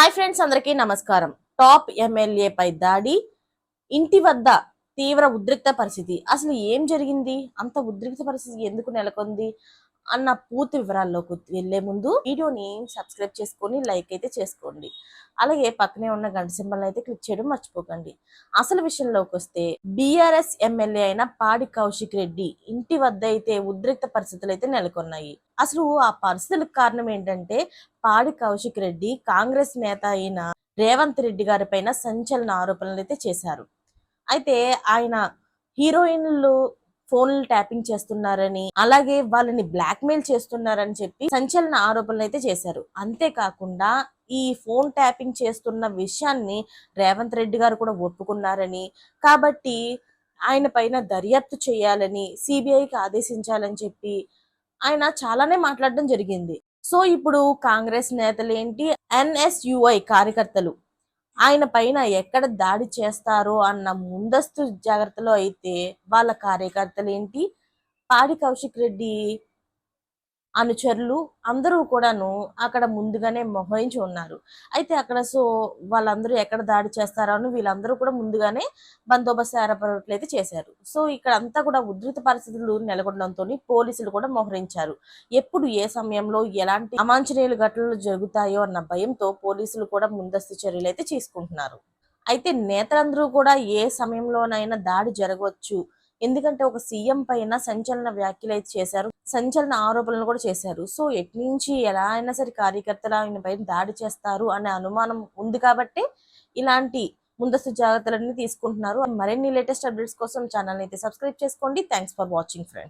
Hi friends అందరికీ నమస్కారం. Top ఎమ్మెల్యేపై దాడి ఇంటి వద్ద తీవ్ర ఉద్రిక్త పరిస్థితి. అసలు ఏం జరిగింది? అంత ఉద్రిక్త పరిస్థితి ఎందుకు నెలకొంది? అన్న పూర్తి వివరాల్లోకి వెళ్ళే ముందు వీడియోని సబ్స్క్రైబ్ చేసుకొని లైక్ అయితే చేసుకోండి. అలాగే పక్కనే ఉన్న గంట సింబల్ అయితే క్లిక్ చేయడం మర్చిపోకండి. అసలు విషయంలోకి వస్తే బీఆర్ఎస్ ఎమ్మెల్యే అయిన పాడి కౌశిక్ రెడ్డి ఇంటి వద్ద అయితే ఉద్రిక్త పరిస్థితులు అయితే నెలకొన్నాయి. అసలు ఆ పరిస్థితులకు కారణం ఏంటంటే పాడి కౌశిక్ రెడ్డి కాంగ్రెస్ నేత అయిన రేవంత్ రెడ్డి గారి పైన సంచలన ఆరోపణలు అయితే చేశారు. అయితే ఆయన హీరోయిన్లు ఫోన్లు ట్యాపింగ్ చేస్తున్నారని అలాగే వాళ్ళని బ్లాక్మెయిల్ చేస్తున్నారని చెప్పి సంచలన ఆరోపణలు అయితే చేశారు. అంతేకాకుండా ఈ ఫోన్ ట్యాపింగ్ చేస్తున్న విషయాన్ని రేవంత్ రెడ్డి గారు కూడా ఒప్పుకున్నారని కాబట్టి ఆయన పైన దర్యాప్తు చేయాలని సిబిఐకి ఆదేశించాలని చెప్పి ఆయన చాలానే మాట్లాడడం జరిగింది. సో ఇప్పుడు కాంగ్రెస్ నేతలు ఏంటి ఎన్ఎస్యుఐ కార్యకర్తలు. ఆయన పైన ఎక్కడ దాడి చేస్తారో అన్న ముందస్తు జాగ్రత్తలో అయితే వాళ్ళ కార్యకర్తలు ఏంటి పాడి కౌశిక్ రెడ్డి అనుచరులు అందరూ కూడాను అక్కడ ముందుగానే మొహరించి ఉన్నారు. అయితే అక్కడ సో వాళ్ళందరూ ఎక్కడ దాడి చేస్తారో అని వీళ్ళందరూ కూడా ముందుగానే బందోబస్తు ఏర్పాట్లు అయితే చేశారు. సో ఇక్కడ అంతా కూడా ఉధృత పరిస్థితులు నెలకొనడంతో పోలీసులు కూడా మోహరించారు. ఎప్పుడు ఏ సమయంలో ఎలాంటి అమాంఛనీయులు ఘటనలు జరుగుతాయో అన్న భయంతో పోలీసులు కూడా ముందస్తు చర్యలు అయితే తీసుకుంటున్నారు. అయితే నేతలందరూ కూడా ఏ సమయంలోనైనా దాడి జరగవచ్చు ఎందుకంటే ఒక సీఎం పైన సంచలన వ్యాఖ్యలు అయితే చేశారు. సంచలన ఆరోపణలు కూడా చేశారు. సో ఎట్నుంచి ఎలా అయినా సరే కార్యకర్తలు ఆయన పైన దాడి చేస్తారు అనే అనుమానం ఉంది కాబట్టి ఇలాంటి ముందస్తు జాగ్రత్తలన్నీ తీసుకుంటున్నారు. మరిన్ని లేటెస్ట్ అప్డేట్స్ కోసం ఛానల్ అయితే సబ్స్క్రైబ్ చేసుకోండి. Thanks for watching friends.